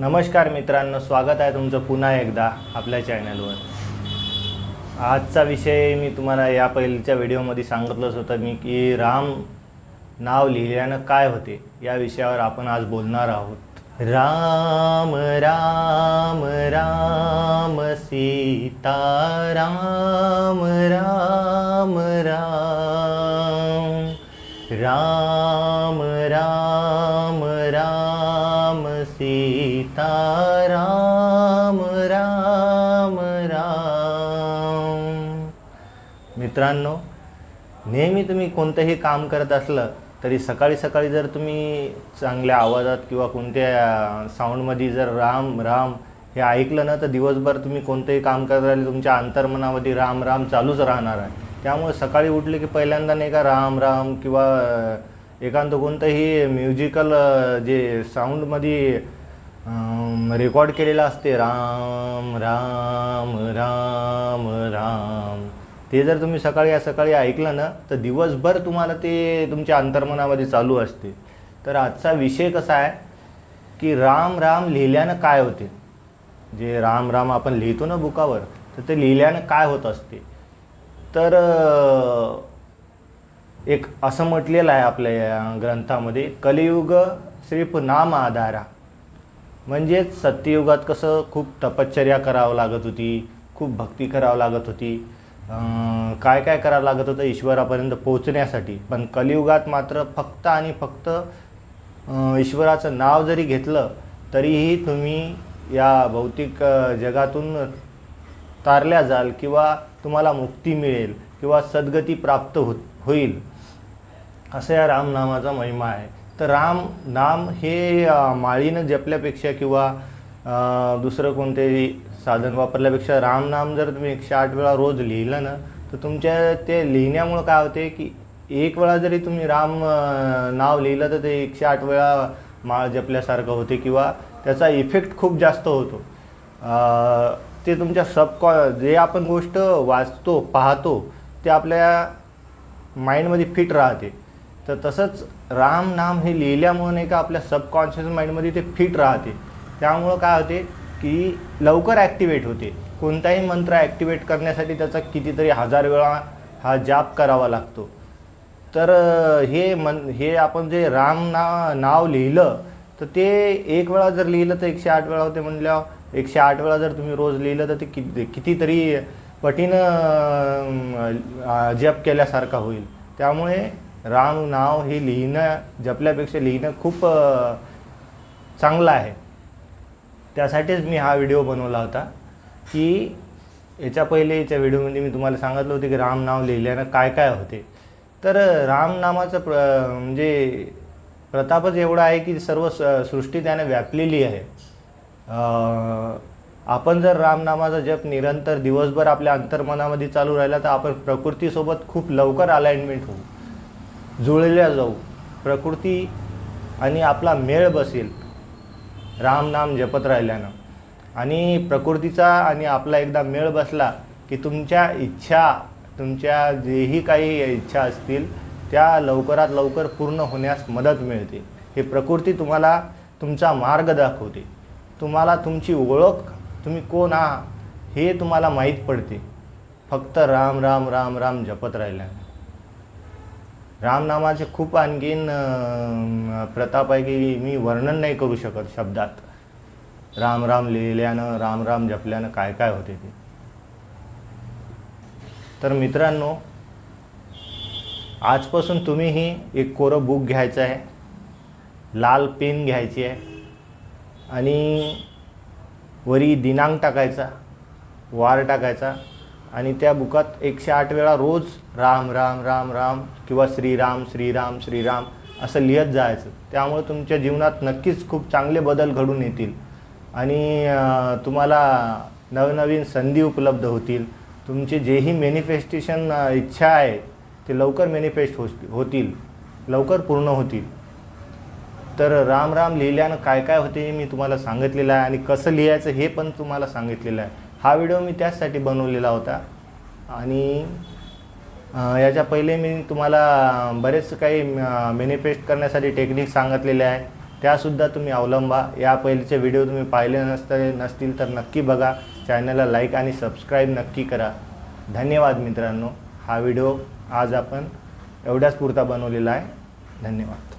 नमस्कार मित्रांनो स्वागत आहे तुमचं पुन्हा एकदा आपल्या चॅनलवर. आजचा विषय मी तुम्हाला या पहिलीच्या व्हिडिओमध्ये सांगितलंच होतं मी की राम नाव लिहिल्यानं काय होते या विषयावर आपण आज बोलणार आहोत. राम राम राम सीता राम राम राम राम सीता राम राम. राम मित्रांनो नेहमी तुम्ही कोणतंही काम करत असलं तरी सकाळी सकाळी जर तुम्ही चांगल्या आवाजात किंवा कोणत्या साऊंडमध्ये जर राम राम हे ऐकलं ना तर दिवसभर तुम्ही कोणतंही काम करत राहिले तुमच्या अंतर्मनामध्ये राम राम चालूच राहणार आहे. त्यामुळे सकाळी उठले की पहिल्यांदा नाही का राम राम किंवा एकांत कोणतंही म्युझिकल जे साऊंडमध्ये रेकॉर्ड केलेलं असते. राम राम राम राम. ते जर तुम्ही सकाळी या सकाळी ऐकलं ना तर दिवसभर तुम्हाला ते तुमच्या अंतर्मनामध्ये चालू असते. तर आजचा विषय कसा आहे? की राम राम लिहिल्यानं काय होते? जे राम राम आपण लिहितो ना बुकावर तर ते लिहिल्यानं काय होत असते? तर एक असं म्हटलेलं आहे आपल्या या ग्रंथामध्ये कलियुग श्रीप नाम आधारा. म्हणजेच सत्ययुगात कसं खूप तपश्चर्या करावं लागत होती खूप भक्ती करावं लागत होती काय काय करावं लागत होतं ईश्वरापर्यंत पोहोचण्यासाठी. पण कलियुगात मात्र फक्त आणि फक्त ईश्वराचं नाव जरी घेतलं तरीही तुम्ही या भौतिक जगातून तारल्या जाल किंवा तुम्हाला मुक्ती मिळेल किंवा सद्गती प्राप्त होत होईल. असं या रामनामाचा महिमा आहे. तर राम नाम हे माळीनं जपल्यापेक्षा किंवा दुसरं कोणतेही साधन वापरल्यापेक्षा रामनाम जर तुम्ही एकशे आठ वेळा रोज लिहिलं ना तर तुमच्या ते लिहिण्यामुळं काय होते की एक वेळा जरी तुम्ही राम नाव लिहिलं तर ते एकशे आठ वेळा माळ जपल्यासारखं होते किंवा त्याचा इफेक्ट खूप जास्त होतो. ते तुमच्या सबकॉ जे आपण गोष्ट वाचतो पाहतो ते आपल्या माइंडमध्ये फिट राहते. तर तसंच राम नाम हे लिहिल्यामुळे नाही का आपल्या सबकॉन्शियस माइंडमध्ये ते फिट राहते. त्यामुळं काय होते की लवकर ॲक्टिवेट होते. कोणताही मंत्र ॲक्टिवेट करण्यासाठी त्याचा कितीतरी हजार वेळा हा जाप करावा लागतो. तर हे मन हे आपण जे राम ना नाव लिहिलं तर ते एक वेळा जर लिहिलं तर एकशे आठ वेळा होते म्हणल्यावर एकशे आठ वेळा जर तुम्ही रोज लिहिलं तर ते कि कितीतरी पटीनं जप केल्यासारखा होईल. त्यामुळे राम नाव हे लिहिणं जपल्यापेक्षा लिहिणं खूप चांगलं आहे. त्यासाठीच मी हा व्हिडिओ बनवला होता की याच्या पहिले याच्या व्हिडिओमध्ये मी तुम्हाला सांगितलं होतं की राम नाव लिहिल्यानं काय काय होते. तर राम नामाचं प्र म्हणजे प्रतापच एवढा आहे की सर्व स सृष्टी त्याने व्यापलेली आहे. आपण जर रामनामाचा जप निरंतर दिवसभर आपल्या अंतर्मनामध्ये चालू राहिला तर आपण प्रकृतीसोबत खूप लवकर अलाइनमेंट होऊ. जुळल्या जाऊ. प्रकृती आणि आपला मेळ बसेल. रामनाम जपत राहिल्यानं. आणि प्रकृतीचा आणि आपला एकदा मेळ बसला की तुमच्या इच्छा तुमच्या जेही काही इच्छा असतील त्या लवकरात लवकर पूर्ण होण्यास मदत मिळते. हे प्रकृती तुम्हाला तुमचा मार्ग दाखवते. तुम्हाला तुमची ओळख तुम्ही कोण आहात? हे तुम्हाला माहीत पडते. फक्त राम राम राम राम जपत राहिल्यानं रामनामाचे खूप आणखीन प्रताप आहे की मी वर्णन नाही करू शकत शब्दात. राम राम लिहिल्यानं राम राम जपल्यानं काय काय होते ते. तर मित्रांनो आजपासून तुम्हीही एक कोरं बुक घ्यायचं आहे. लाल पेन घ्यायची आहे. आणि वरी दिनांक टाकायचा वार टाकायचा आणि त्या बुकात एकशे आठ वेळा रोज राम राम राम राम किंवा श्रीराम श्रीराम श्रीराम असं लिहत जायचं. त्यामुळे तुमच्या जीवनात नक्कीच खूप चांगले बदल घडून येतील आणि तुम्हाला नवनवीन संधी उपलब्ध होतील. तुमचे जेही मॅनिफेस्टेशन इच्छा आहे ते लवकर मॅनिफेस्ट हो होतील लवकर पूर्ण होतील. तर राम राम लिहिल्यानं काय काय होते हे मी तुम्हाला सांगितलेलं आहे आणि कसं लिहायचं हे पण तुम्हाला सांगितलेलं आहे. हा व्हिडिओ मी त्याचसाठी बनवलेला होता. आणि याच्या पहिले मी तुम्हाला बरेच काही मॅनिफेस्ट करण्यासाठी टेक्निक सांगितलेले आहे. त्यासुद्धा तुम्ही अवलंबा. या पहिलेचे व्हिडिओ तुम्ही पाहिले नसते नसतील तर नक्की बघा. चॅनलला लाईक आणि सबस्क्राईब नक्की करा. धन्यवाद मित्रांनो. हा व्हिडिओ आज आपण एवढ्याच पुरता बनवलेला आहे. धन्यवाद.